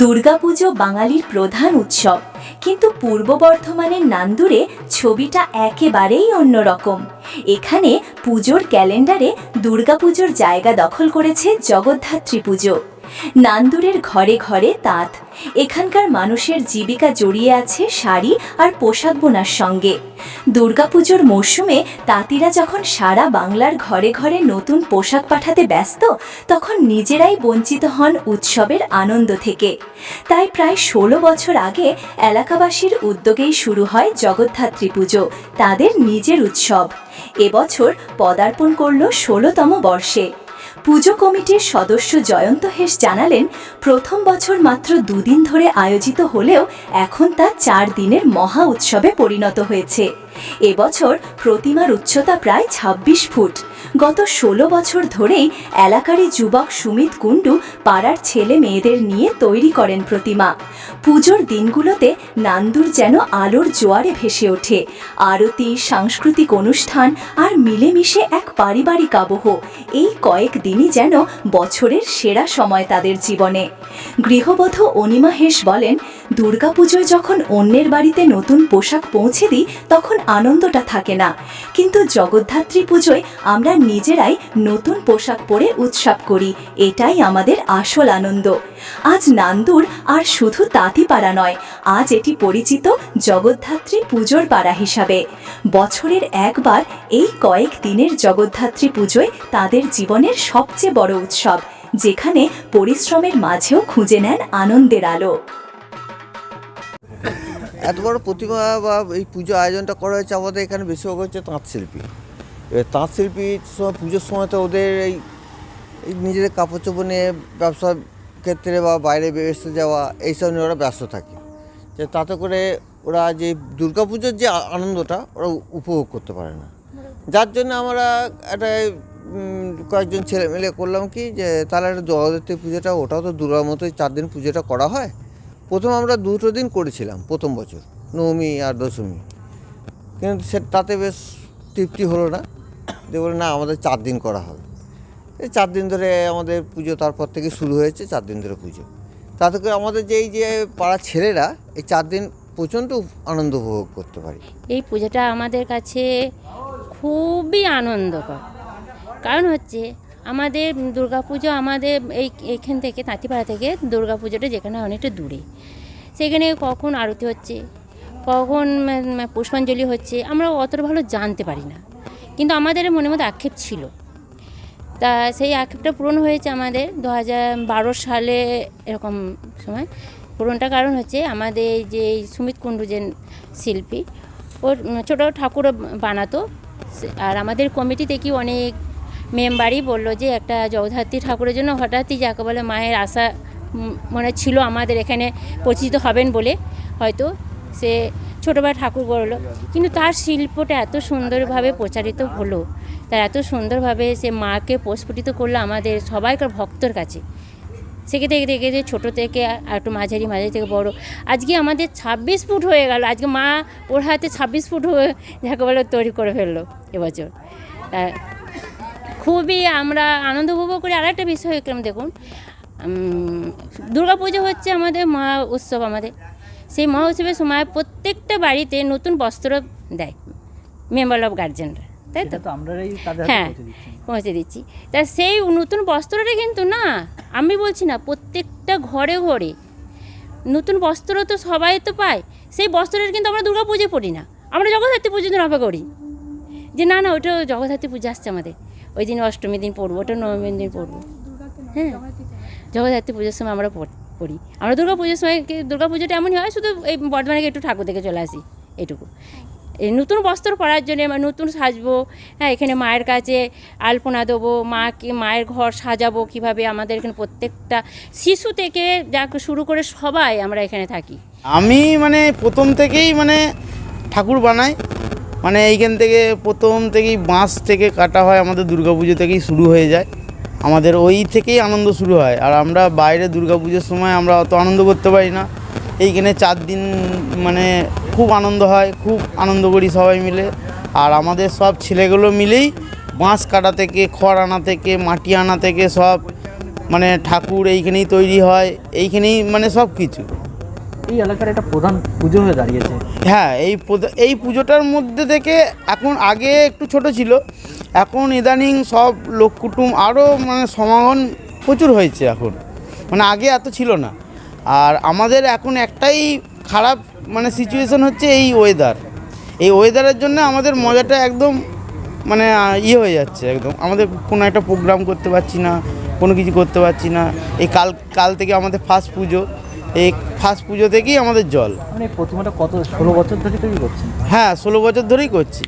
দুর্গাপুজো বাঙালির প্রধান উৎসব। কিন্তু পূর্ব বর্ধমানের নান্দুরে ছবিটা একেবারেই অন্যরকম। এখানে পুজোর ক্যালেন্ডারে দুর্গাপুজোর জায়গা দখল করেছে জগদ্ধাত্রী পুজো। নান্দুরের ঘরে ঘরে তাঁত। এখানকার মানুষের জীবিকা জড়িয়ে আছে শাড়ি আর পোশাক বোনার সঙ্গে। দুর্গাপুজোর মরশুমে তাঁতিরা যখন সারা বাংলার ঘরে ঘরে নতুন পোশাক পাঠাতে ব্যস্ত, তখন নিজেরাই বঞ্চিত হন উৎসবের আনন্দ থেকে। তাই প্রায় ষোলো বছর আগে এলাকাবাসীর উদ্যোগেই শুরু হয় জগদ্ধাত্রী পুজো, তাদের নিজের উৎসব। এবছর পদার্পণ করল ষোলোতম বর্ষে। পুজো কমিটির সদস্য জয়ন্ত হেস জানালেন, প্রথম বছর মাত্র দুদিন ধরে আয়োজিত হলেও এখন তা চার দিনের মহা উৎসবে পরিণত হয়েছে। এবছর প্রতিমার উচ্চতা প্রায় ২৬ ফুট। গত ষোলো বছর ধরেই এলাকারই যুবক সুমিত কুণ্ডু পাড়ার ছেলে মেয়েদের নিয়ে তৈরি করেন প্রতিমা। পুজোর দিনগুলোতে নান্দুর যেন আলোর জোয়ারে ভেসে ওঠে। আরতি, সাংস্কৃতিক অনুষ্ঠান আর মিলেমিশে এক পারিবারিক আবহ। এই কয়েক দিনই যেন বছরের সেরা সময় তাদের জীবনে। গৃহবধূ অনিমা হেস বলেন, দুর্গাপুজোয় যখন অন্যের বাড়িতে নতুন পোশাক পৌঁছে দিই, তখন আনন্দটা থাকে না। কিন্তু জগদ্ধাত্রী পুজোয় আমরা নিজেরাই নতুন পোশাক পরে উৎসব করি। এটাই আমাদের আসল আনন্দ। আজ নান্দুর আর শুধু তাঁতিপাড়া নয়, আজ এটি পরিচিত জগদ্ধাত্রী পুজোর পাড়া হিসাবে। বছরের একবার এই কয়েক দিনের জগদ্ধাত্রী পুজোয় তাদের জীবনের সবচেয়ে বড় উৎসব, যেখানে পরিশ্রমের মাঝেও খুঁজে নেন আনন্দের আলো। এত বড় প্রতিমা বা এই পুজো আয়োজনটা করা হয়েছে আমাদের এখানে বেশিরভাগ হচ্ছে তাঁত শিল্পী এবার তাঁত শিল্পীর সময় পুজোর সময় তো ওদের এই নিজেদের কাপড় চোপড় নিয়ে ব্যবসার ক্ষেত্রে বা বাইরে বেরোতে যাওয়া, এইসব নিয়ে ওরা ব্যস্ত থাকে। যে তাতে করে ওরা যে দুর্গাপুজোর যে আনন্দটা ওরা উপভোগ করতে পারে না। যার জন্য আমরা একটা কয়েকজন ছেলে মিলে করলাম কি যে তাহলে একটা জগদ্ধাত্রী পুজোটা, ওটাও তো দুর্গার মতোই চার দিন পুজোটা করা হয়। প্রথম আমরা দুটো দিন করেছিলাম, প্রথম বছর নবমী আর দশমী। কিন্তু সে তাতে বেশ তৃপ্তি হলো না। দিয়ে বলে, না, আমাদের চার দিন করা হবে। এই চার দিন ধরে আমাদের পুজো তারপর থেকে শুরু হয়েছে, চার দিন ধরে পুজো। তাতে করে আমাদের যে এই যে পাড়ার ছেলেরা, এই চার দিন প্রচণ্ড আনন্দ উপভোগ করতে পারি। এই পুজোটা আমাদের কাছে খুবই আনন্দকর। কারণ হচ্ছে আমাদের দুর্গাপুজো আমাদের এই এইখান থেকে তাঁতিপাড়া থেকে দুর্গাপুজোটা যেখানে অনেকটা দূরে। সেখানে কখন আরতি হচ্ছে, কখন পুষ্পাঞ্জলি হচ্ছে, আমরা অতটা ভালো জানতে পারি না। কিন্তু আমাদের মনের মধ্যে আক্ষেপ ছিল। তা সেই আক্ষেপটা পূরণ হয়েছে আমাদের দু হাজার বারো সালে এরকম সময়। পূরণটা কারণ হচ্ছে আমাদের যে সুমিত কুণ্ডু যে শিল্পী, ওর ছোটো ঠাকুর বানাতো। আর আমাদের কমিটি থেকেও অনেক মেম্বারই বলল যে একটা জগদ্ধাত্রী ঠাকুরের জন্য হঠাৎই যাকে বলে মায়ের আশা মনে ছিল আমাদের এখানে পরিচিত হবেন বলে। হয়তো সে ছোটোবেলা ঠাকুর গড়লো কিন্তু তার শিল্পটা এত সুন্দরভাবে প্রচারিত হলো। তার এত সুন্দরভাবে সে মাকে প্রস্ফুটিত করল আমাদের সবাইকার ভক্তর কাছে। সেক্ষেত্রে দেখে দেখে যে ছোটো থেকে আর একটু মাঝারি মাঝারি থেকে বড়। আজকে আমাদের ছাব্বিশ ফুট হয়ে গেল। আজকে মা ওর হাতে ছাব্বিশ ফুট হয়ে যাকে বলে তৈরি করে ফেলল এবছর। খুবই আমরা আনন্দ উপভোগ করি। আরেকটা বিষয় এরকম দেখুন দুর্গা পুজো হচ্ছে আমাদের মহা উৎসব আমাদের। সেই মহা উৎসবের সময় প্রত্যেকটা বাড়িতে নতুন বস্ত্র দেয় মেম্বার অফ গার্জেনরা তাই তো? হ্যাঁ পৌঁছে দিচ্ছি। তা সেই নতুন বস্ত্রটা কিন্তু না আমি বলছি না প্রত্যেকটা ঘরে ঘরে নতুন বস্ত্র তো সবাই তো পায়। সেই বস্ত্রের কিন্তু আমরা দুর্গা পুজো পড়ি না। আমরা জগদ্ধাত্রী পুজোর দিন অপেক্ষা করি। যে না না ওটা জগদ্ধাত্রী পুজো আসছে আমাদের। ওই দিন অষ্টমী দিন পড়ব, ওটা নবমীর দিন পড়ব। হ্যাঁ জগদ্ধাত্রী পুজোর সময় আমরা পড়- আমরা দুর্গা পুজোর সময় দুর্গা পুজোটা এমনই হয়, শুধু এই বর্ধমানে একটু ঠাকুর দেখে চলে আসি, এটুকু। এই নতুন বস্ত্র পরার জন্য নতুন সাজবো হ্যাঁ এখানে মায়ের কাছে আলপনা দেবো, মাকে, মায়ের ঘর সাজাবো, কীভাবে আমাদের এখানে প্রত্যেকটা শিশু থেকে যা শুরু করে সবাই আমরা এখানে থাকি। আমি মানে প্রথম থেকেই মানে ঠাকুর বানাই মানে এইখান থেকে প্রথম থেকেই বাঁশ থেকে কাটা হয়, আমাদের দুর্গাপুজো থেকেই শুরু হয়ে যায়। আমাদের ওই থেকেই আনন্দ শুরু হয়। আর আমরা বাইরে দুর্গাপুজোর সময় আমরা অত আনন্দ করতে পারি না। এইখানে চার দিন মানে খুব আনন্দ হয়, খুব আনন্দ করি সবাই মিলে। আর আমাদের সব ছেলেগুলো মিলেই বাঁশ কাটা থেকে, খড় আনা থেকে, মাটি আনা থেকে সব মানে ঠাকুর এইখানেই তৈরি হয়। এইখানেই মানে সব কিছু। এই এলাকার একটা প্রধান পুজো হয়ে দাঁড়িয়েছে। হ্যাঁ এই এই পুজোটার মধ্যে থেকে এখন আগে একটু ছোট ছিল। এখন ইদানিং সব লোক কুটুম আরও মানে সমাগম প্রচুর হয়েছে এখন। মানে আগে এত ছিল না। আর আমাদের এখন একটাই খারাপ মানে সিচুয়েশন হচ্ছে এই ওয়েদার এই ওয়েদারের জন্য আমাদের মজাটা একদম মানে ইয়ে হয়ে যাচ্ছে একদম। আমাদের কোনো একটা প্রোগ্রাম করতে পারছি না, কোনো কিছু করতে পারছি না। এই কাল কাল থেকে আমাদের ফার্স্ট পুজো। এই ফার্স্ট পুজো থেকেই আমাদের জল। মানে প্রথমটা প্রতিমাটা কত ষোলো বছর ধরে তৈরি করছি হ্যাঁ ষোলো বছর ধরেই করছি।